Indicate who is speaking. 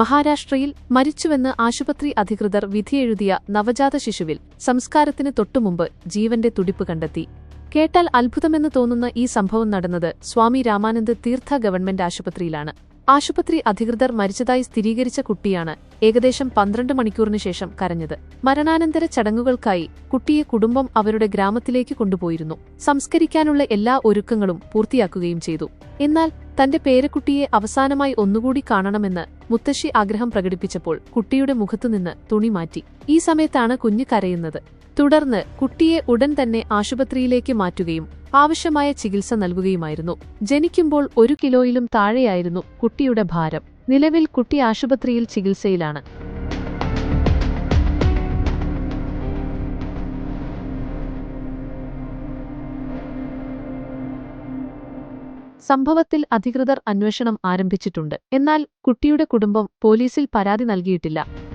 Speaker 1: മഹാരാഷ്ട്രയിൽ മരിച്ചുവെന്ന് ആശുപത്രി അധികൃതർ വിധിയെഴുതിയ നവജാത ശിശുവിൽ സംസ്കാരത്തിന് തൊട്ടുമുമ്പ് ജീവന്റെ തുടിപ്പ് കണ്ടെത്തി. കേട്ടാൽ അത്ഭുതമെന്ന് തോന്നുന്ന ഈ സംഭവം നടന്നത് സ്വാമി രാമാനന്ദ് തീർത്ഥ ഗവൺമെന്റ് ആശുപത്രിയിലാണ്. ആശുപത്രി അധികൃതർ മരിച്ചതായി സ്ഥിരീകരിച്ച കുട്ടിയാണ് ഏകദേശം പന്ത്രണ്ട് മണിക്കൂറിനു ശേഷം കരഞ്ഞത്. മരണാനന്തര ചടങ്ങുകൾക്കായി കുട്ടിയെ കുടുംബം അവരുടെ ഗ്രാമത്തിലേക്ക് കൊണ്ടുപോയിരുന്നു. സംസ്കരിക്കാനുള്ള എല്ലാ ഒരുക്കങ്ങളും പൂർത്തിയാക്കുകയും ചെയ്തു. എന്നാൽ തന്റെ പേരക്കുട്ടിയെ അവസാനമായി ഒന്നുകൂടി കാണണമെന്ന് മുത്തശ്ശി ആഗ്രഹം പ്രകടിപ്പിച്ചപ്പോൾ കുട്ടിയുടെ മുഖത്തുനിന്ന് തുണി മാറ്റി. ഈ സമയത്താണ് കുഞ്ഞ് കരയുന്നത്. തുടർന്ന് കുട്ടിയെ ഉടൻ തന്നെ ആശുപത്രിയിലേക്ക് മാറ്റുകയും ആവശ്യമായ ചികിത്സ നൽകുകയുമായിരുന്നു. ജനിക്കുമ്പോൾ ഒരു കിലോയിലും താഴെയായിരുന്നു കുട്ടിയുടെ ഭാരം. നിലവിൽ കുട്ടി ആശുപത്രിയിൽ ചികിത്സയിലാണ്. സംഭവത്തിൽ അധികൃതർ അന്വേഷണം ആരംഭിച്ചിട്ടുണ്ട്. എന്നാൽ കുട്ടിയുടെ കുടുംബം പോലീസിൽ പരാതി നൽകിയിട്ടില്ല.